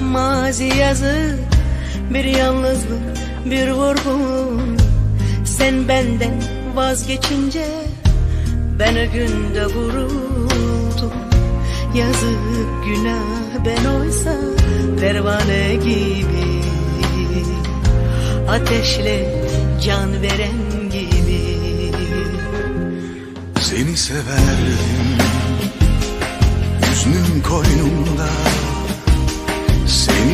Mazi yazık Bir yalnızlık bir vurgun Sen benden vazgeçince Ben o günde vuruldum. Yazık günah ben oysa Pervane gibi. Ateşle can veren gibi. Seni severdim Hüznün koynumda